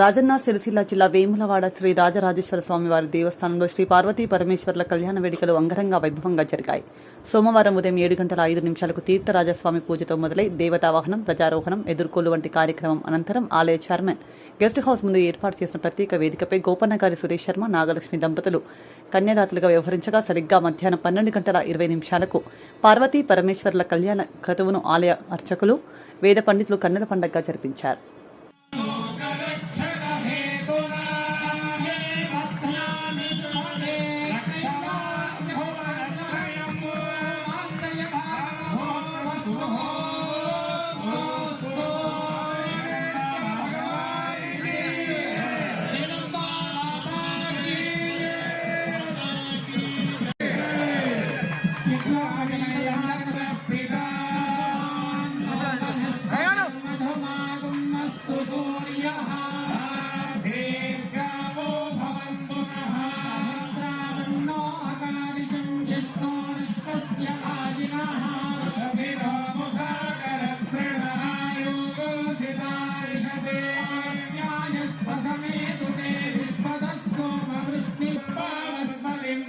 రాజన్న సిరిసిల్ల జిల్లా వేములవాడ శ్రీ రాజరాజేశ్వర స్వామి వారి దేవస్థానంలో శ్రీ పార్వతీ పరమేశ్వర్ల కళ్యాణ వేడుకలు అంగరంగ వైభవంగా జరిగాయి. సోమవారం ఉదయం ఏడు గంటల ఐదు నిమిషాలకు తీర్థరాజస్వామి పూజతో మొదలై దేవతావాహనం ధ్వజారోహణం ఎదుర్కోలు వంటి కార్యక్రమం అనంతరం ఆలయ చైర్మన్ గెస్ట్ హౌస్ ముందు ఏర్పాటు చేసిన ప్రత్యేక వేదికపై గోపన్నగారి సురేష్ శర్మ నాగలక్ష్మి దంపతులు కన్యాదాతలుగా వ్యవహరించగా సరిగ్గా మధ్యాహ్నం పన్నెండు గంటల ఇరవై నిమిషాలకు పార్వతీ పరమేశ్వర్ల కళ్యాణ క్రతువును ఆలయ అర్చకులు వేద పండితులు కన్నడ పండగగా జరిపించారు.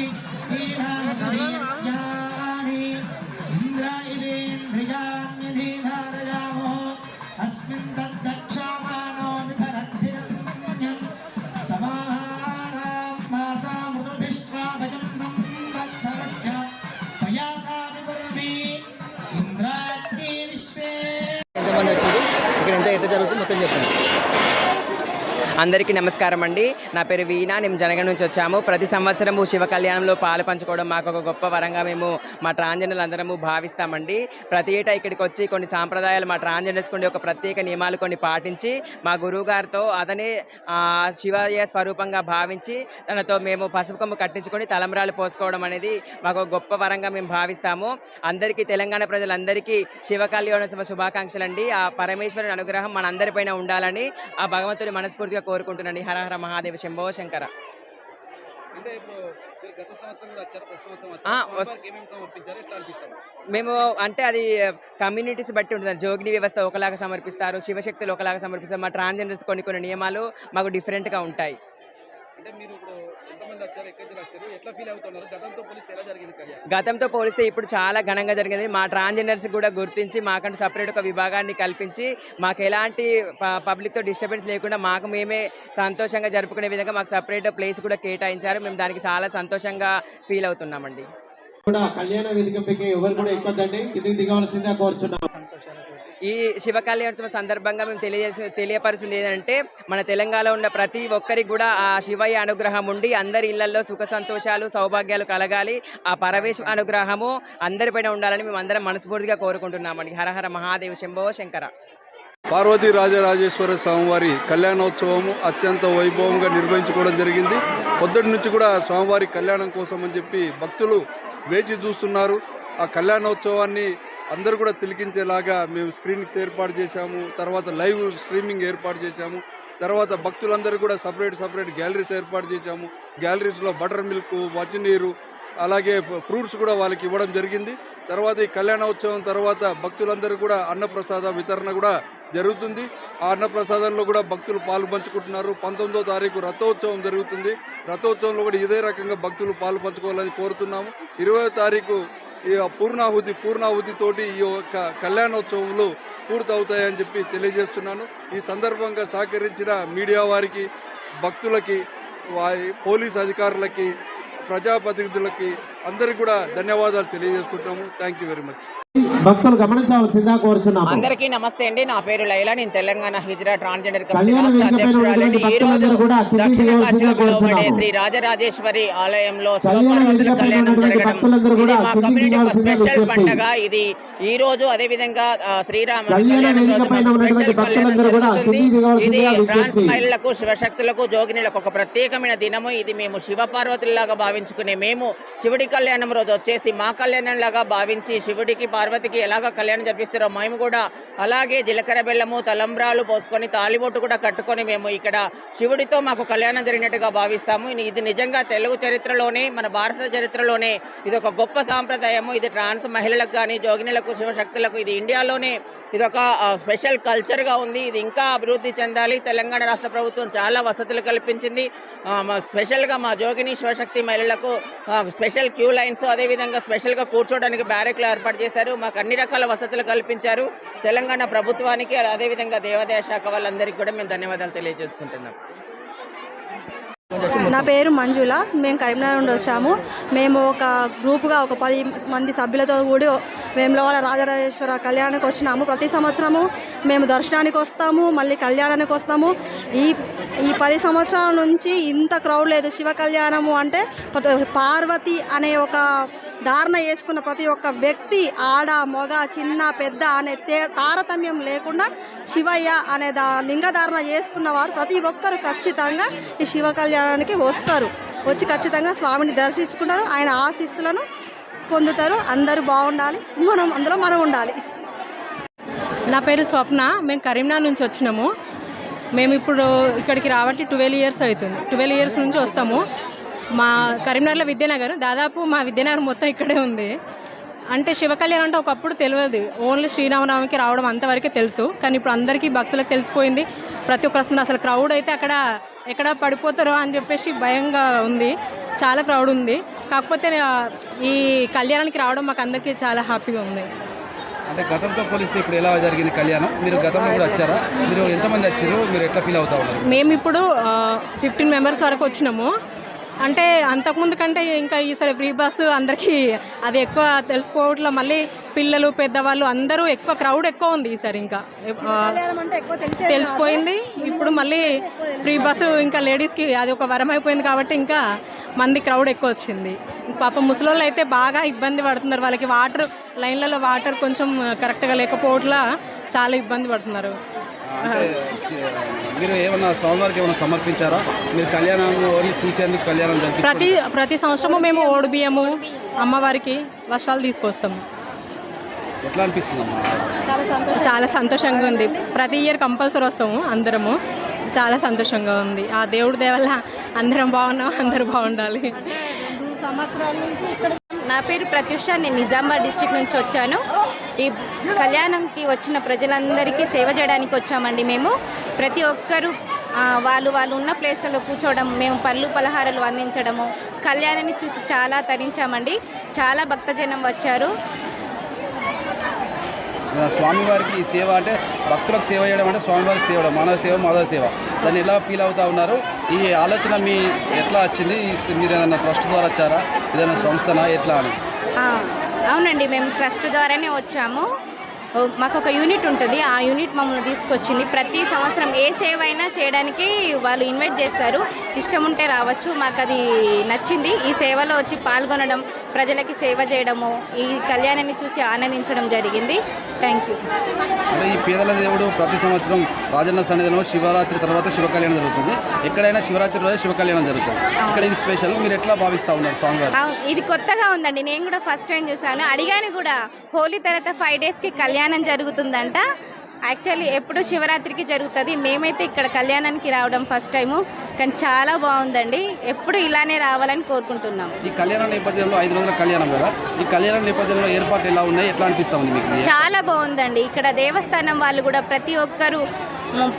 వనందవనస్పతి వీరాంతరీర్యాణి ఇంద్రాయిరేంద్రియాణ్యధీధారయామో అస్మిన్ తద్దక్షామానో విభరద్ధిరణ్యం సమాహారాం మాసామృతుభిష్ట్రాభజం సంవత్సరస్య పయాసా వికుర్మి ఇంద్రాగ్ని విశ్వే. ఎంతమంది వచ్చారు? ఇక్కడ ఎంత ఎట్లా జరుగుతుంది? మొత్తం చెప్పండి. అందరికీ నమస్కారం అండి. నా పేరు వీణా మేము జనగం నుంచి వచ్చాము. ప్రతి సంవత్సరము శివ కళ్యాణంలో పాలు పంచుకోవడం మాకు ఒక గొప్ప వరంగా మేము మా ట్రాన్జెండర్లు అందరము భావిస్తామండి. ప్రతి ఏటా ఇక్కడికి వచ్చి కొన్ని సాంప్రదాయాలు మా ట్రాన్జెండర్స్ కొన్ని ఒక ప్రత్యేక నియమాలు కొన్ని పాటించి మా గురువు గారితో అతనే శివయ స్వరూపంగా భావించి తనతో మేము పసుపు కొమ్ము కట్టించుకొని తలమరాలు పోసుకోవడం అనేది మాకు గొప్ప వరంగా మేము భావిస్తాము. అందరికీ తెలంగాణ ప్రజలందరికీ శివ కళ్యాణోత్సవ శుభాకాంక్షలు అండి ఆ పరమేశ్వరుని అనుగ్రహం మనందరిపైన ఉండాలని ఆ భగవంతుని మనస్ఫూర్తిగా కోరుకుంటున్నాను హరహర మహాదేవ శంభో శంకర. మేము అంటే అది కమ్యూనిటీస్ బట్టి ఉంటుంది. జోగిని వ్యవస్థ ఒకలాగా సమర్పిస్తారు శివశక్తులు ఒకలాగా సమర్పిస్తారు. మా ట్రాన్స్జెండర్స్ కొన్ని కొన్ని నియమాలు మాకు డిఫరెంట్గా ఉంటాయి. అంటే మీరు ఇప్పుడు వచ్చారు ఎక్కడి నుంచి వచ్చారు ఎట్లా ఫీల్ అవుతున్నారు? గతంతో ఎలా జరిగింది కళ్యాణ్? గతంతో పోలిస్తే ఇప్పుడు చాలా ఘనంగా జరిగింది. మా ట్రాన్స్జెండర్స్ కూడా గుర్తించి మాకంటూ సపరేట్ ఒక విభాగాన్ని కల్పించి మాకు ఎలాంటి ప- పబ్లిక్తో డిస్టర్బెన్స్ లేకుండా మాకు మేమే సంతోషంగా జరుపుకునే విధంగా మాకు సపరేట్ ప్లేస్ కూడా కేటాయించారు. మేము దానికి చాలా సంతోషంగా ఫీల్ అవుతున్నామండి. కూడా కళ్యాణ వేదికపైకి ఎవరు కూడా ఎక్కొద్దండి. కిందికి దిగవలసిందిగా కోరుచున్నాం. ఈ శివ కళ్యాణోత్సవ సందర్భంగా మేము తెలియజేసి తెలియపరుస్తుంది ఏంటంటే మన తెలంగాణలో ఉన్న ప్రతి ఒక్కరికి కూడా ఆ శివయ్య అనుగ్రహం ఉండి అందరి ఇళ్ళలో సుఖ సంతోషాలు సౌభాగ్యాలు కలగాలి. ఆ పరమేశ్వర అనుగ్రహము అందరిపైన ఉండాలని మేము అందరం మనస్ఫూర్తిగా కోరుకుంటున్నామండి. హరహర మహాదేవ్ శంభో శంకర. పార్వతీ రాజరాజేశ్వర స్వామివారి కళ్యాణోత్సవము అత్యంత వైభవంగా నిర్వహించుకోవడం జరిగింది. పొద్దుటి నుంచి కూడా స్వామివారి కళ్యాణం కోసం అని చెప్పి భక్తులు వేచి చూస్తున్నారు. ఆ కళ్యాణోత్సవాన్ని అందరూ కూడా తిలికించేలాగా మేము స్క్రీన్కి ఏర్పాటు చేశాము. తర్వాత లైవ్ స్ట్రీమింగ్ ఏర్పాటు చేశాము. తర్వాత భక్తులందరూ కూడా సపరేట్ సపరేట్ గ్యాలరీస్ ఏర్పాటు చేశాము. గ్యాలరీస్లో బటర్ మిల్క్ మంచినీరు అలాగే ఫ్రూట్స్ కూడా వాళ్ళకి ఇవ్వడం జరిగింది. తర్వాత ఈ కళ్యాణోత్సవం తర్వాత భక్తులందరూ కూడా అన్నప్రసాద వితరణ కూడా జరుగుతుంది. ఆ అన్నప్రసాదంలో కూడా భక్తులు పాలు పంచుకుంటున్నారు. పంతొమ్మిదో తారీఖు రథోత్సవం జరుగుతుంది. రథోత్సవంలో కూడా ఇదే రకంగా భక్తులు పాలు పంచుకోవాలని కోరుతున్నాము. ఇరవై తారీఖు ఈ పూర్ణాహుతి పూర్ణాహుతితోటి ఈ యొక్క కళ్యాణోత్సవంలో పూర్తవుతాయని చెప్పి తెలియజేస్తున్నాను. ఈ సందర్భంగా సహకరించిన మీడియా వారికి భక్తులకి వారి పోలీస్ అధికారులకి ప్రజాప్రతినిధులకి అందరికీ కూడా ధన్యవాదాలు తెలియజేసుకుంటున్నాము థ్యాంక్ యూ వెరీ మచ్ భక్తులు గమనించవలసిందిగా కోరుచున్నాము. అందరికీ నమస్తే అండి. నా పేరు లైలా. నేను తెలంగాణ హిజ్రా ట్రాన్స్జెండర్ కమిటీ రాష్ట్ర అధ్యక్షురాలండి ఈ రోజు దక్షిణ కాశీలో పిలువబడే. శ్రీ రాజరాజేశ్వరి ఆలయంలో కళ్యాణ శివపార్వతుల కళ్యాణం జరగడం. ఇది మా కమ్యూనిటీ ఒక స్పెషల్. పండగ. ఇది ఈ రోజు అదే విధంగా శ్రీరామ కళ్యాణ రోజు స్పెషల్ కళ్యాణం జరుగుతుంది. ఇది ట్రాన్స్. మహిళలకు శివశక్తులకు జోగినులకు ఒక ప్రత్యేకమైన దినము. ఇది మేము శివ పార్వతుల్లాగా భావించుకునే మేము శివుడి కళ్యాణం రోజు వచ్చేసి మా కళ్యాణం లాగా భావించి శివుడికి పార్వతికి ఎలాగ కళ్యాణం జరిపిస్తారో మేము కూడా అలాగే జీలకర్ర బెల్లము తలంబ్రాలు పోసుకొని తాలిబొట్టు కూడా కట్టుకొని మేము ఇక్కడ శివుడితో మాకు కళ్యాణం జరిగినట్టుగా భావిస్తాము. ఇది- నిజంగా తెలుగు చరిత్రలోనే మన భారత చరిత్రలోనే ఇది ఒక గొప్ప సాంప్రదాయము. ఇది ట్రాన్స్ మహిళలకు కానీ జోగినులకు శివశక్తులకు ఇది ఇండియాలోనే ఇది ఒక స్పెషల్ కల్చర్గా ఉంది. ఇది ఇంకా అభివృద్ధి చెందాలి. తెలంగాణ రాష్ట్ర ప్రభుత్వం చాలా వసతులు కల్పించింది. మా స్పెషల్గా మా జోగిని శివశక్తి మహిళలకు స్పెషల్ క్యూ లైన్స్ అదేవిధంగా స్పెషల్గా కూర్చోవడానికి బ్యారెక్లు ఏర్పాటు చేశారు. మాకు అన్ని రకాల వసతులు కల్పించారు. తెలంగాణ ప్రభుత్వానికి అదేవిధంగా దేవాదాయ శాఖ వాళ్ళందరికీ కూడా మేము ధన్యవాదాలు తెలియజేసుకుంటున్నాం. నా పేరు మంజుల. మేము కరీంనగర్ నుండి వచ్చాము. మేము ఒక గ్రూపుగా ఒక పది మంది సభ్యులతో కూడి వేములవాడ రాజరాజేశ్వర కళ్యాణానికి వచ్చినాము. ప్రతి సంవత్సరము మేము దర్శనానికి వస్తాము మళ్ళీ కళ్యాణానికి వస్తాము. ఈ ఈ పది సంవత్సరాల నుంచి ఇంత క్రౌడ్ లేదు. శివ కళ్యాణము అంటే పార్వతి అనే ఒక ధారణ చేసుకున్న ప్రతి ఒక్క వ్యక్తి ఆడ మగ చిన్న పెద్ద అనే తారతమ్యం లేకుండా శివయ్య అనే దా లింగధారణ చేసుకున్న వారు ప్రతి ఒక్కరు ఖచ్చితంగా ఈ శివ కళ్యాణానికి వస్తారు. వచ్చి ఖచ్చితంగా స్వామిని దర్శించుకుంటారు. ఆయన ఆశీస్సులను పొందుతారు. అందరూ బాగుండాలి. మనం అందులో మనం ఉండాలి. నా పేరు స్వప్న. మేము కరీంనగర్ నుంచి వచ్చినాము. మేము ఇప్పుడు ఇక్కడికి రాబట్టి ట్వెల్వ్ ఇయర్స్ అవుతుంది. ట్వెల్వ్ ఇయర్స్ నుంచి వస్తాము. మా కరీంనగర్లో విద్యానగర్ దాదాపు మా విద్యానగర్ మొత్తం ఇక్కడే ఉంది. అంటే శివ కళ్యాణం అంటే ఒకప్పుడు తెలియదు. ఓన్లీ శ్రీరామనవమికి రావడం అంతవరకే తెలుసు. కానీ ఇప్పుడు అందరికీ భక్తులకు తెలిసిపోయింది. ప్రతి ఒక్కరు అసలు క్రౌడ్ అయితే అక్కడ ఎక్కడ పడిపోతారో అని చెప్పేసి భయంగా ఉంది. చాలా క్రౌడ్ ఉంది. కాకపోతే ఈ కళ్యాణానికి రావడం మాకు అందరికీ చాలా హ్యాపీగా ఉంది. అంటే గతంతో పోలిస్తే ఇప్పుడు ఎలా జరిగింది కళ్యాణం? మీరు గతంలో కూడా వచ్చారా? మీరు ఎంతమంది వచ్చారు? మీరు ఎట్లా ఫీల్ అవుతా ఉన్నారు? మేము ఇప్పుడు ఫిఫ్టీన్ మెంబర్స్ వరకు వచ్చినాము. అంటే అంతకుముందు కంటే ఇంకా ఈసారి ఫ్రీ బస్సు అందరికీ అది ఎక్కువ తెలుసుకోవట్లో మళ్ళీ పిల్లలు పెద్దవాళ్ళు అందరూ ఎక్కువ క్రౌడ్ ఎక్కువ ఉంది ఈసారి ఇంకా. తెలిసిపోయింది. ఇప్పుడు మళ్ళీ ఫ్రీ బస్సు ఇంకా లేడీస్కి అది ఒక వరం అయిపోయింది కాబట్టి ఇంకా మంది క్రౌడ్ ఎక్కువ వచ్చింది. పాప ముసలోళ్ళు అయితే బాగా ఇబ్బంది పడుతున్నారు. వాళ్ళకి వాటర్ లైన్లలో వాటర్ కొంచెం కరెక్ట్గా లేకపోవట్లా చాలా ఇబ్బంది పడుతున్నారు. అంటే మీరు ఏమన్నా స్వామివారికి ఏమైనా సమర్పించారా? మీరు కళ్యాణం చూసేందుకు కళ్యాణం ప్రతి ప్రతి సంవత్సరము మేము ఓడి బియ్యము అమ్మవారికి వర్షాలు తీసుకొస్తాము. ఎట్లా అనిపిస్తుందమ్మా సంతోషం చాలా సంతోషంగా ఉంది. ప్రతి ఇయర్ కంపల్సరీ వస్తాము అందరము. చాలా సంతోషంగా ఉంది. ఆ దేవుడి దేవల్ల అందరం బాగున్నాం అందరూ బాగుండాలి. సంవత్సరాల నుంచి ఇక్కడ నా పేరు ప్రత్యూష. నేను నిజామాబాద్ డిస్టిక్ నుంచి వచ్చాను. ఈ కళ్యాణంకి వచ్చిన ప్రజలందరికీ సేవ చేయడానికి వచ్చామండి మేము. ప్రతి ఒక్కరూ వాళ్ళు వాళ్ళు ఉన్న ప్లేస్లలో కూర్చోవడం మేము పళ్ళు పలహారాలు అందించడము కళ్యాణాన్ని చూసి చాలా తరించామండి. చాలా భక్తజనం వచ్చారు. స్వామివారికి సేవ అంటే భక్తులకు సేవ చేయడం అంటే స్వామివారికి సేవ చేయడం మానవ సేవ మాధవ సేవ. దాన్ని ఎలా ఫీల్ అవుతా ఉన్నారు? ఈ ఆలోచన మీ ఎట్లా వచ్చింది? మీరు ఏదైనా ట్రస్ట్ ద్వారా వచ్చారా? ఏదైనా సంస్థనా? ఎట్లా అని? అవునండి. మేము ట్రస్ట్ ద్వారానే వచ్చాము. మాకు ఒక యూనిట్ ఉంటుంది. ఆ యూనిట్ మమ్మల్ని తీసుకొచ్చింది. ప్రతి సంవత్సరం ఏ సేవ అయినా చేయడానికి వాళ్ళు ఇన్వైట్ చేస్తారు. ఇష్టం ఉంటే రావచ్చు. మాకు అది నచ్చింది. ఈ సేవలో వచ్చి పాల్గొనడం ప్రజలకి సేవ చేయడము ఈ కళ్యాణాన్ని చూసి ఆనందించడం జరిగింది. థ్యాంక్ యూ అంటే ఈ పేదల దేవుడు ప్రతి సంవత్సరం రాజన్న సన్నిధిలో శివరాత్రి తర్వాత శివ కళ్యాణం జరుగుతుంది. ఎక్కడైనా శివరాత్రి రోజు శివ కళ్యాణం జరుగుతుంది. ఇక్కడ ఇది స్పెషల్. మీరు ఎట్లా భావిస్తా ఉన్నారు స్వామివారు? ఇది కొత్తగా ఉందండి. నేను కూడా ఫస్ట్ టైం చూసాను అడిగాను కూడా హోలీ తర్వాత ఫైవ్ డేస్కి కళ్యాణం జరుగుతుందంట. యాక్చువల్లీ ఎప్పుడు శివరాత్రికి జరుగుతుంది. మేమైతే ఇక్కడ కళ్యాణానికి రావడం ఫస్ట్ టైము. కానీ చాలా బాగుందండి. ఎప్పుడు ఇలానే రావాలని కోరుకుంటున్నాం. ఈ కళ్యాణ నేపథ్యంలో ఐదు రోజుల కళ్యాణం కదా? ఈ కళ్యాణ నేపథ్యంలో ఏర్పాట్లు ఎలా ఉన్నాయి? ఎట్లా అనిపిస్తా ఉంది మీకు? చాలా బాగుందండి. ఇక్కడ దేవస్థానం వాళ్ళు కూడా ప్రతి ఒక్కరూ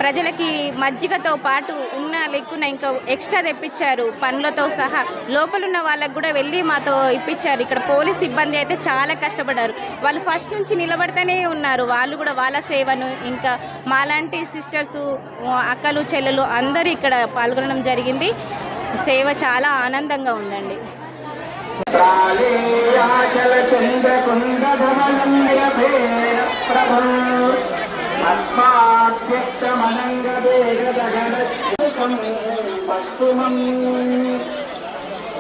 ప్రజలకి మజ్జిగతో పాటు ఉన్న లెక్కున ఇంకా ఎక్స్ట్రా తెప్పించారు. పనులతో సహా లోపల ఉన్న వాళ్ళకు కూడా వెళ్ళి మాతో ఇప్పించారు. ఇక్కడ పోలీస్ సిబ్బంది అయితే చాలా కష్టపడ్డారు. వాళ్ళు ఫస్ట్ నుంచి నిలబడితేనే ఉన్నారు. వాళ్ళు కూడా వాళ్ళ సేవను ఇంకా మాలాంటి సిస్టర్స్ అక్కలు చెల్లెలు అందరూ ఇక్కడ పాల్గొనడం జరిగింది. సేవ చాలా ఆనందంగా ఉందండి.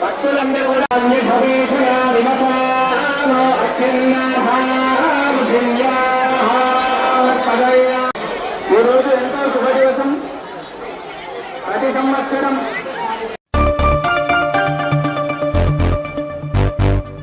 భక్తులందరూ కూడా అన్ని భవేషణ విమతానో ఈ రోజు ఎంతో శుభ ప్రతి సంవత్సరం